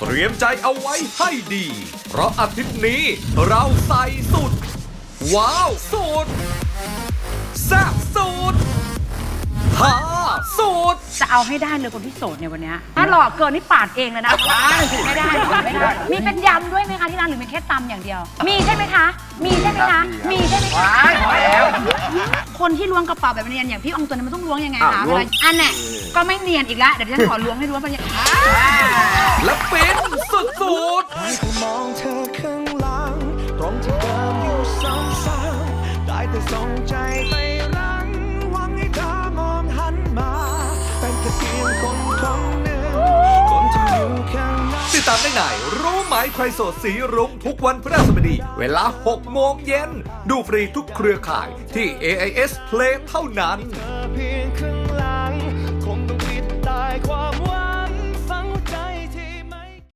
เตรียมใจเอาไว้ให้ดี เพราะอาทิตย์นี้เราใส่สุด ว้าวสุดแซ่บสุดฮาสุดจะเอาให้ได้เลยคนที่โสดในวันเนี้ยถ้าหลอกเกินนี่ปาดเองเลยนะ ไม่ได้ไม่ได้ มีเป็นยำด้วยไหมคะที่ร้านหรือมีแค่ตำอย่างเดียว มีใช่ไหมคะ มีใช่ไหมคะ มีใช่ไหมคะพอแล้วคนที่ล้วงกระเป๋าแบบเนียนอย่างพี่อองตัวนี้มันต้องล้วงยังไงคะเวลาอันเนี้ยก็ไม่เนียนอีกแล้วเดี๋ยวฉันขอล้วงให้ล้วงเป็นยังไง และเป็นสุดสุดได้แต่มองเธอข้างหลังตรงที่เดิมอยู่ซ้ำๆได้แต่ส่งใจไปรังหวังให้เธอมองหันมาเป็นแค่เพียงคนคนหนึ่งคนที่อยู่ข้างในติดตามได้ไหนรู้ไหมใครโสดสีรุ้งทุกวันพฤหัสบดี เวลา 6 โมงเย็น ดูฟรีทุกเครือข่ายที่ AIS Play เท่านั้นเ